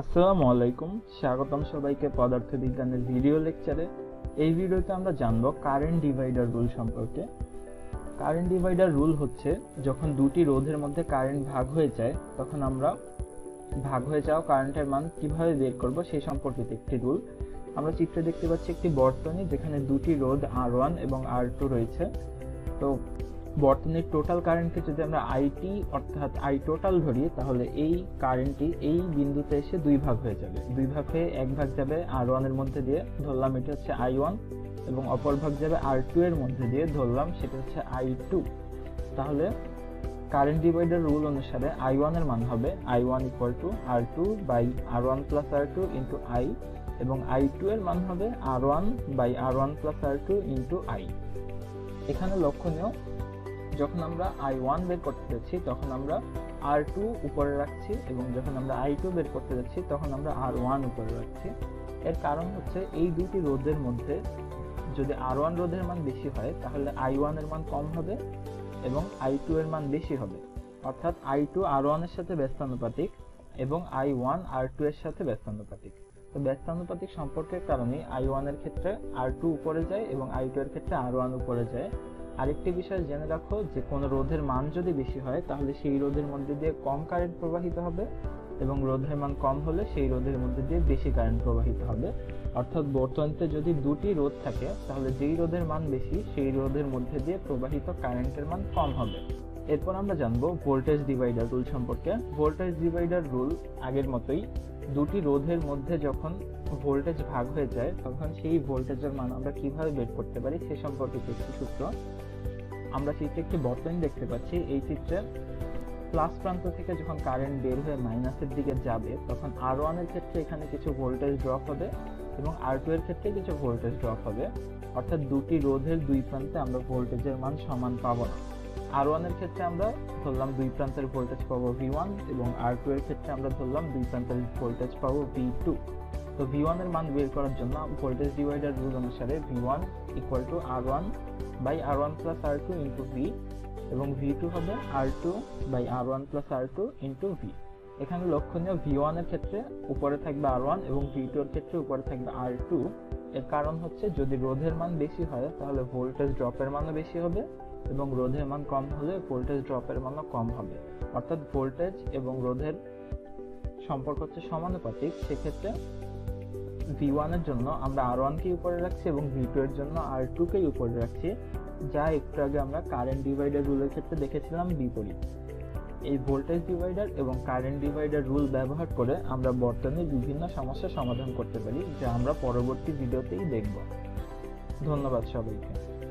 আসসালামু আলাইকুম, স্বাগতম সবাইকে পদার্থবিজ্ঞানের ভিডিও লেকচারে। এই ভিডিওতে আমরা জানব কারেন্ট ডিভাইডার রুল সম্পর্কে। কারেন্ট ডিভাইডার রুল হচ্ছে, যখন দুটি রোধের মধ্যে কারেন্ট ভাগ হয়ে যায়, তখন আমরা ভাগ হয়ে যাওয়া কারেন্টের মান কীভাবে বের করব সেই সম্পর্কিত একটি রুল আমরা চিত্রে দেখতে পাচ্ছি একটি বর্তনী যেখানে দুটি রোধ আর ওয়ান এবং আর টু রয়েছে। তো বর্তনীর টোটাল কারেন্টকে যদি আমরা আইটি অর্থাৎ আই টোটাল ধরি, তাহলে এই কারেন্টটি এই বিন্দুতে এসে দুই ভাগ হয়ে যাবে। দুই ভাগ হয়ে এক ভাগ যাবে আর ওয়ানের মধ্যে দিয়ে ধরলাম, এটা হচ্ছে আই ওয়ান এবং অপর ভাগ যাবে আর টু এর মধ্যে দিয়ে ধরলাম, সেটা হচ্ছে আই টু তাহলে কারেন্ট ডিভাইডার রুল অনুসারে আই ওয়ানের মান হবে I one equal to R two by R one plus R two into I এবং আই টু এর মান হবে R one by R one plus R two into I এখানে লক্ষণীয় যখন আমরা আই ওয়ান বের করতে যাচ্ছি, তখন আমরা আর টু উপরে রাখছি এবং যখন আমরা আই টু বের করতে যাচ্ছি, তখন আমরা আর ওয়ান উপরে রাখছি। এর কারণ হচ্ছে এই দুটি রোধের মধ্যে যদি আর ওয়ান রোধের মান বেশি হয়, তাহলে আই ওয়ানের মান কম হবে এবং আই টু এর মান বেশি হবে। অর্থাৎ আই টু আর ওয়ানের সাথে ব্যস্তানুপাতিক এবং আই ওয়ান আর টু এর সাথে ব্যস্তানুপাতিক। তো ব্যস্তানুপাতিক সম্পর্কের কারণে আই ওয়ানের ক্ষেত্রে আর টু উপরে যায় এবং আই টু এর ক্ষেত্রে আর ওয়ান উপরে যায়। আরেকটি বিষয় জেনে রাখো যে কোনো রোধের মান যদি বেশি হয়, তাহলে সেই রোধের মধ্যে দিয়ে কম কারেন্ট প্রবাহিত হবে এবং রোধের মান কম হলে সেই রোধের মধ্যে দিয়ে বেশি কারেন্ট প্রবাহিত হবে। অর্থাৎ বর্তনীতে যদি দুটি রোধ থাকে, তাহলে যেই রোধের মান বেশি, সেই রোধের মধ্যে দিয়ে প্রবাহিত কারেন্টের মান কম হবে। এরপর আমরা জানব ভোল্টেজ ডিভাইডার রুল সম্পর্কে। ভোল্টেজ ডিভাইডার রুল আগের মতোই দুটি রোধের মধ্যে যখন ভোল্টেজ ভাগ হয়ে যায়, তখন সেই ভোল্টেজের মান আমরা কীভাবে বের করতে পারি সে সম্পর্কিত একটি সূত্র, আমরা চিত্রে একটি বর্তনী দেখতে পাচ্ছি, এই চিত্রে প্লাস প্রান্ত থেকে যখন কারেন্ট বের হয়ে মাইনাসের দিকে যাবে, তখন আর ওয়ানের ক্ষেত্রে এখানে কিছু ভোল্টেজ ড্রপ হবে এবং আর টু এর ক্ষেত্রে কিছু ভোল্টেজ ড্রপ হবে। অর্থাৎ দুটি রোধের দুই প্রান্তে আমরা ভোল্টেজের মান সমান পাবো না। আর ওয়ানের ক্ষেত্রে আমরা ধরলাম দুই প্রান্তের ভোল্টেজ পাবো ভি ওয়ান এবং আর টু এর ক্ষেত্রে আমরা ধরলাম দুই প্রান্তের ভোল্টেজ পাবো ভি টু তো ভি ওয়ানের মান বের করার জন্য ভোল্টেজ ডিভাইডার রুল অনুসারে V one equal to R one by R one plus R two into V এবং ভি টু হবে R two by R one plus R two into V এখানে লক্ষণীয় ভি ওয়ানের ক্ষেত্রে উপরে থাকবে আর ওয়ান এবং ভি টু এর ক্ষেত্রে উপরে থাকবে আর টু এর কারণ হচ্ছে যদি রোধের মান বেশি হয়, তাহলে ভোল্টেজ ড্রপের মানও বেশি হবে এবং রোধের মান কম হলে ভোল্টেজ ড্রপের মানও কম হবে। অর্থাৎ ভোল্টেজ এবং রোধের সম্পর্ক হচ্ছে সমানুপাতিক। সেক্ষেত্রে ভি ওয়ানের জন্য আমরা আর ওয়ানকে উপরে রাখছি এবং ভি টু এর জন্য আর টুকেই উপরে রাখছি। যা একটু আগে আমরা কারেন্ট ডিভাইডার রুলের ক্ষেত্রে দেখেছিলাম বিপরীত। এই ভোল্টেজ ডিভাইডার এবং কারেন্ট ডিভাইডার রুল ব্যবহার করে আমরা বর্তমানে বিভিন্ন সমস্যার সমাধান করতে পারি, যা আমরা পরবর্তী ভিডিওতেই দেখব। ধন্যবাদ সবাইকে।